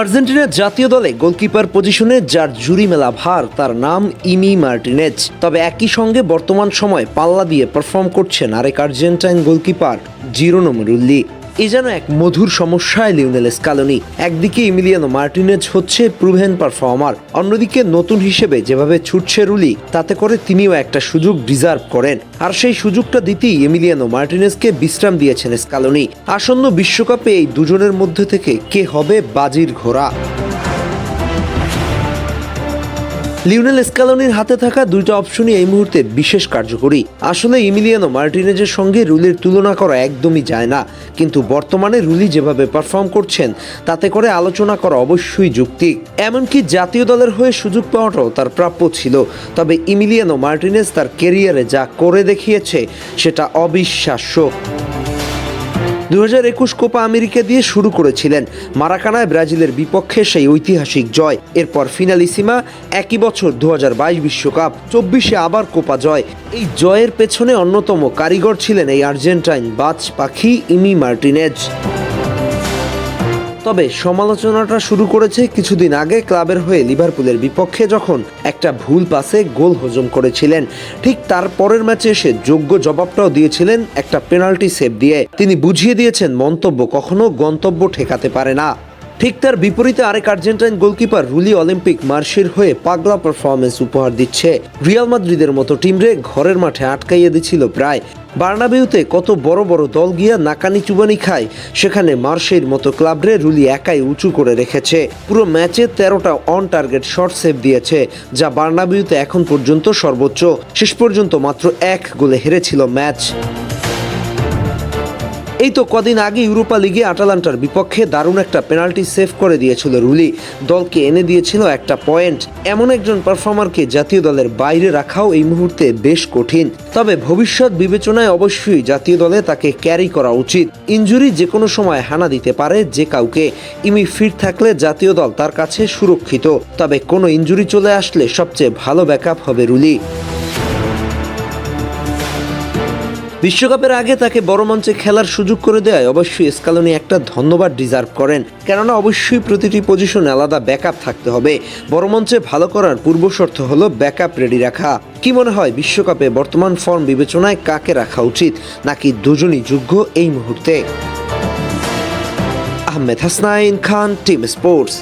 আর্জেন্টিনার জাতীয় দলে গোলকিপার পজিশনে যার জুরি মেলা ভার, তার নাম ইমি মার্টিনেজ। তবে একই সঙ্গে বর্তমান সময় পাল্লা দিয়ে পারফর্ম করছেন আরেক আর্জেন্টাইন গোলকিপার জিরোনো মেরুল্লি এ যেন এক মধুর সমস্যায় লিওনেল স্কালোনি। একদিকে ইমিলিয়ানো মার্টিনেজ হচ্ছে প্রুভেন পারফর্মার, অন্যদিকে নতুন হিসেবে যেভাবে ছুটছে রুলি, তাতে করে তিনিও একটা সুযোগ ডিজার্ভ করেন। আর সেই সুযোগটা দিতেই ইমিলিয়ানো মার্টিনেজকে বিশ্রাম দিয়েছেন স্কালোনি। আসন্ন বিশ্বকাপে এই দুজনের মধ্যে থেকে কে হবে বাজির ঘোড়া? লিওনেল স্কালোনির হাতে থাকা দুইটা অপশনই এই মুহূর্তে বিশেষ কার্যকরী। আসলে ইমিলিয়ানো মার্টিনেজের সঙ্গে রুলির তুলনা করা একদমই যায় না। কিন্তু বর্তমানে রুলি যেভাবে পারফর্ম করছেন, তাতে করে আলোচনা করা অবশ্যই যুক্তি। এমনকি জাতীয় দলের হয়ে সুযোগ পাওয়াটাও তার প্রাপ্য ছিল। তবে ইমিলিয়ানো মার্টিনেজ তার কেরিয়ারে যা করে দেখিয়েছে, সেটা অবিশ্বাস্য। দু হাজার একুশ কোপা আমেরিকা দিয়ে শুরু করেছিলেন মারাকানায় ব্রাজিলের বিপক্ষে সেই ঐতিহাসিক জয়। এরপর ফিনালিসিমা, একই বছর দু হাজার বাইশ বিশ্বকাপ, চব্বিশে আবার কোপা জয়। এই জয়ের পেছনে অন্যতম কারিগর ছিলেন এই আর্জেন্টাইন বাজ পাখি ইমি মার্টিনেজ। তবে সমালোচনাটা শুরু করেছে কিছুদিন আগে ক্লাবের হয়ে লিভারপুলের বিপক্ষে যখন একটা ভুল পাসে গোল হজম করেছিলেন। ঠিক তার পরের ম্যাচে এসে যোগ্য জবাবটাও দিয়েছিলেন একটা পেনাল্টি সেভ দিয়ে। তিনি বুঝিয়ে দিয়েছেন মন্তব্য কখনো গন্তব্য ঠেকাতে পারে না। ঠিক তার বিপরীতে আরেক আর্জেন্টাইন গোলকিপার রুলি অলিম্পিক মার্শের হয়ে পাগলা পারফরমেন্স উপহার দিচ্ছে। রিয়াল মাদ্রিদের মতো টিমরে ঘরের মাঠে আটকাইয়ে দিছিল প্রায় বার্নাবিউতে কত বড় বড় দল গিয়া নাকানি চুবানি খায়, সেখানে মার্শের মতো ক্লাবরে রুলি একাই উঁচু করে রেখেছে। পুরো ম্যাচে তেরোটা অন টার্গেট শর্ট সেভ দিয়েছে, যা বার্নাবিউতে এখন পর্যন্ত সর্বোচ্চ। শেষ পর্যন্ত মাত্র এক গোলে হেরেছিল ম্যাচ। এই তো কদিন আগে ইউরোপা লিগে আটালান্টার বিপক্ষে দারুণ একটা পেনাল্টি সেভ করে দিয়েছিল রুলি। দলকে এনে দিয়েছিল একটা পয়েন্ট। এমন একজন পারফর্মারকে জাতীয় দলের বাইরে রাখাও এই মুহূর্তে বেশ কঠিন। তবে ভবিষ্যৎ বিবেচনায় অবশ্যই জাতীয় দলে তাকে ক্যারি করা উচিত। ইঞ্জুরি যে কোনো সময় হানা দিতে পারে যে কাউকে। ইমি ফিট থাকলে জাতীয় দল তার কাছে সুরক্ষিত। তবে কোনো ইঞ্জুরি চলে আসলে সবচেয়ে ভালো ব্যাকআপ হবে রুলি। বিশ্বকাপের আগে তাকে বড় মঞ্চে খেলার সুযোগ করে দেয় অবশ্যই স্কালোনি একটা ধন্যবাদ ডিজার্ভ করেন। কেননা অবশ্যই প্রতিটি পজিশনে আলাদা ব্যাকআপ থাকতে হবে। বড় মঞ্চে ভালো করার পূর্বশর্ত হলো ব্যাকআপ রেডি রাখা। কি মনে হয়, বিশ্বকাপে বর্তমান ফর্ম বিবেচনায় কাকে রাখা উচিত? নাকি দুজনই যোগ্য এই মুহূর্তে? Ahmed Hasnain Khan, team sports.